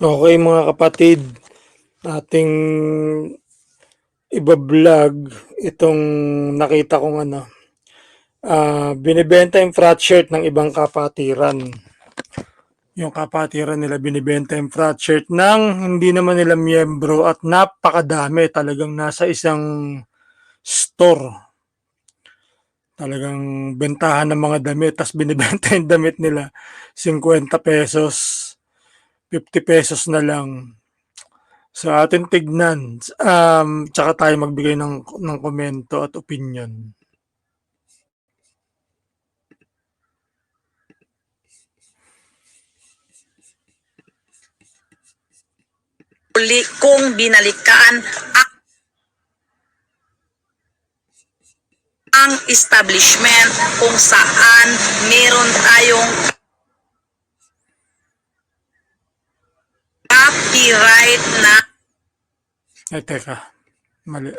Okay mga kapatid, ating iba-vlog itong nakita kong ano, ah binibenta yung frat shirt ng ibang kapatiran. Yung kapatiran nila binibenta yung frat shirt ng hindi naman nila miyembro at napakadami talagang nasa isang store. Talagang bentahan ng mga damit tas binibenta yung damit nila 50 pesos, 50 pesos na lang. So atin tignan, um, tsaka tayo magbigay ng, ng komento at opinion. Uli kong binalikan ang, ang establishment kung saan meron tayong copyright na Ay, teka. Mali.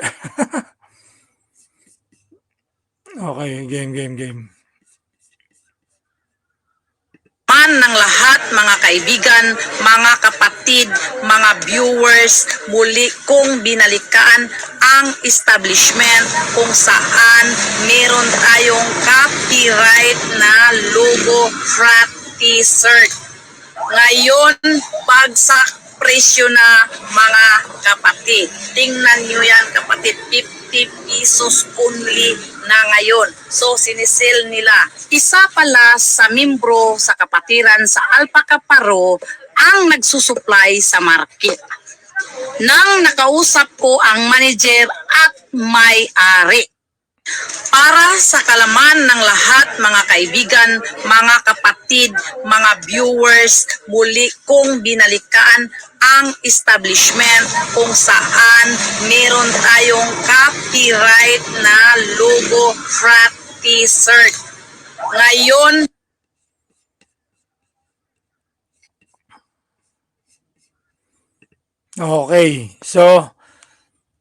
okay, game, game, game. man ng lahat mga kaibigan, mga kapatid, mga viewers, muli kong binalikan ang establishment kung saan meron tayong copyright na logo frat t-shirt. Ngayon, bagsak presyo na mga kapatid. Tingnan nyo yan kapatid, 50 pesos only na ngayon. So, sinisell nila. Isa pala sa membro sa kapatiran sa Alpaca Paro ang nagsusupply sa market. Nang nakausap ko ang manager at may-ari. Para sa kalaman ng lahat mga kaibigan, mga kapatid, mga viewers, muli kong binalikan ang establishment kung saan meron tayong copyright na logo frat t-shirt. Ngayon, Okay, so,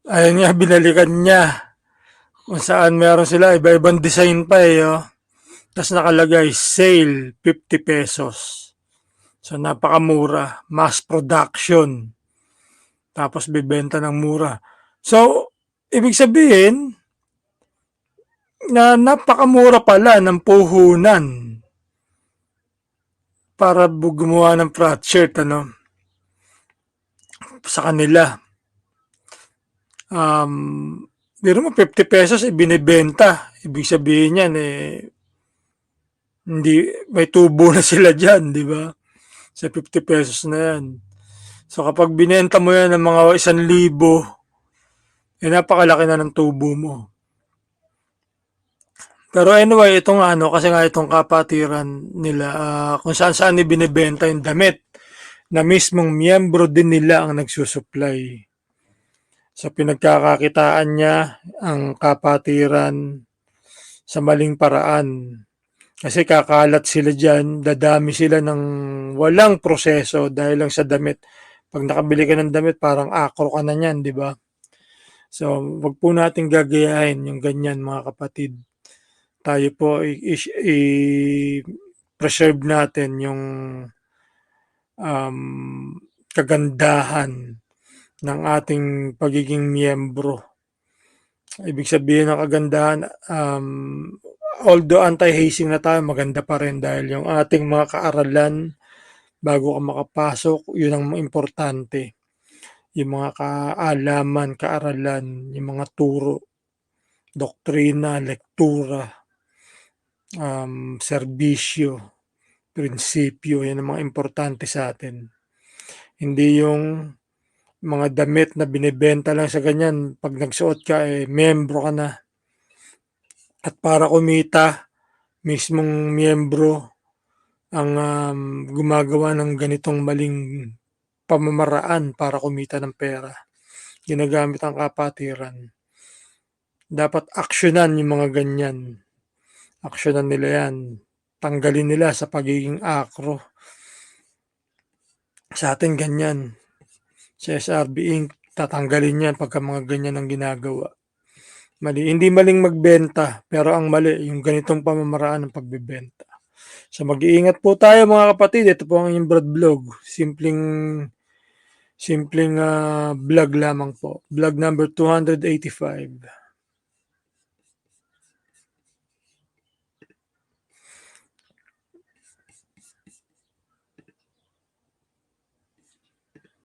ayun nga, binalikan niya. Kung saan meron sila, iba-ibang design pa eh. Oh. Tapos nakalagay, sale, 50 pesos. So, napakamura. Mass production. Tapos, bibenta ng mura. So, ibig sabihin, na napakamura pala ng puhunan para gumawa ng frat shirt, ano, sa kanila. Um, Biro mo 50 pesos ibinebenta. Ibig sabihin yan eh hindi may tubo na sila diyan, di ba? Sa 50 pesos na yan. So kapag binenta mo yan ng mga 1,000, eh napakalaki na ng tubo mo. Pero anyway, itong ano, kasi nga itong kapatiran nila, ah, kung saan saan ibinebenta yung damit, na mismong miyembro din nila ang nagsusupply. Sa pinagkakakitaan niya ang kapatiran sa maling paraan. Kasi kakalat sila dyan, dadami sila ng walang proseso dahil lang sa damit. Pag nakabili ka ng damit, parang akro ka na niyan, di ba? So, wag po natin gagayahin yung ganyan mga kapatid. Tayo po i-preserve natin yung um, kagandahan ng ating pagiging miyembro. Ibig sabihin ng kagandahan, um, although anti-hazing na tayo, maganda pa rin dahil yung ating mga kaaralan, bago ka makapasok, yun ang importante. Yung mga kaalaman, kaaralan, yung mga turo, doktrina, lektura, um, serbisyo, prinsipyo, yan ang mga importante sa atin. Hindi yung mga damit na binibenta lang sa ganyan, pag nagsuot ka, eh, membro ka na. At para kumita, mismong miyembro ang um, gumagawa ng ganitong maling pamamaraan para kumita ng pera. Ginagamit ang kapatiran. Dapat aksyonan yung mga ganyan. Aksyonan nila yan. Tanggalin nila sa pagiging akro. Sa atin ganyan sa SRB Inc. tatanggalin yan pagka mga ganyan ang ginagawa. Mali. Hindi maling magbenta, pero ang mali, yung ganitong pamamaraan ng pagbebenta. So mag-iingat po tayo mga kapatid. Ito po ang inyong Brad Vlog. Simpleng Simpleng ah, vlog lamang po. Vlog number 285.